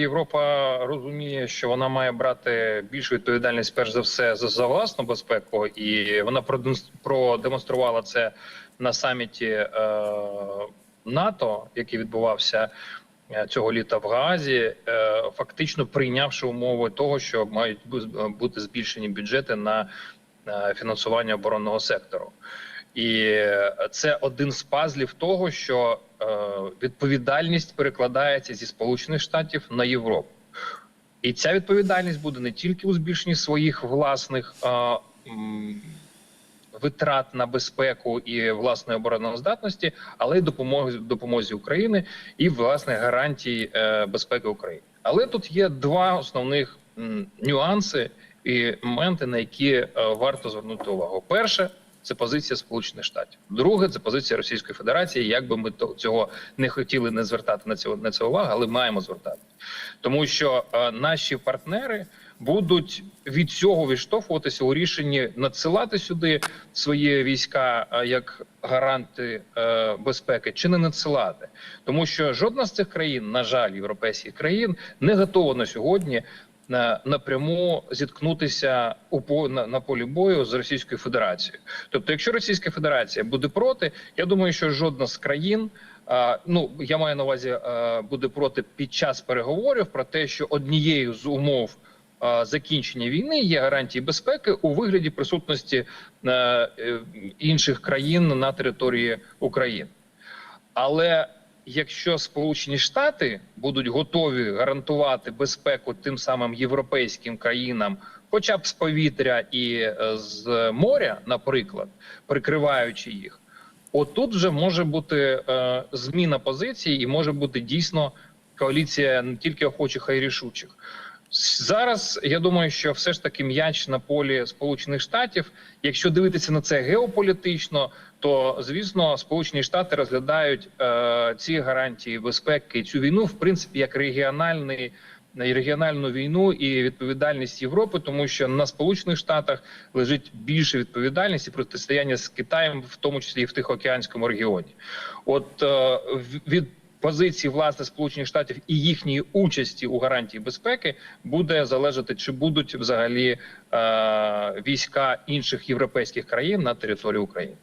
Європа розуміє, що вона має брати більшу відповідальність, перш за все, за, за власну безпеку, і вона продемонс- продемонструвала це на саміті е, НАТО, який відбувався е, цього літа в Гаазі, е, фактично прийнявши умови того, що мають бути збільшені бюджети на е, фінансування оборонного сектору. І е, це один з пазлів того, що е, відповідальність перекладається зі Сполучених Штатів на Європу. І ця відповідальність буде не тільки у збільшенні своїх власних е, витрат на безпеку і власної обороноздатності, але й допомоги допомозі України і власне гарантій е, безпеки України. Але тут є два основних м, нюанси і моменти, на які е, варто звернути увагу. Перше це позиція Сполучених Штатів. Друге це позиція Російської Федерації. Як би ми цього не хотіли не звертати на це на це увагу, але маємо звертати, тому що е, наші партнери будуть від цього відштовхуватися у рішенні надсилати сюди свої війська е, як гаранти е, безпеки, чи не надсилати, тому що жодна з цих країн, на жаль, європейських країн, не готова на сьогодні напряму зіткнутися у на, на полі бою з Російською Федерацією. Тобто, якщо Російська Федерація буде проти, я думаю, що жодна з країн. Ну я маю на увазі, буде проти під час переговорів про те, що однією з умов закінчення війни є гарантії безпеки у вигляді присутності е, інших країн на території України. Але якщо Сполучені Штати будуть готові гарантувати безпеку тим самим європейським країнам, хоча б з повітря і е, з моря, наприклад, прикриваючи їх, отут вже може бути е, зміна позиції, і може бути дійсно коаліція не тільки охочих, а й рішучих. Зараз я думаю, що все ж таки м'яч на полі Сполучених Штатів. Якщо дивитися на це геополітично, то звісно Сполучені Штати розглядають е, ці гарантії безпеки, цю війну в принципі як регіональний. Регіональну війну і відповідальність Європи, тому що на Сполучених Штатах лежить більше відповідальність і протистояння з Китаєм, в тому числі і в Тихоокеанському регіоні. От е, від позиції власне Сполучених Штатів і їхньої участі у гарантії безпеки буде залежати, чи будуть взагалі е, війська інших європейських країн на території України.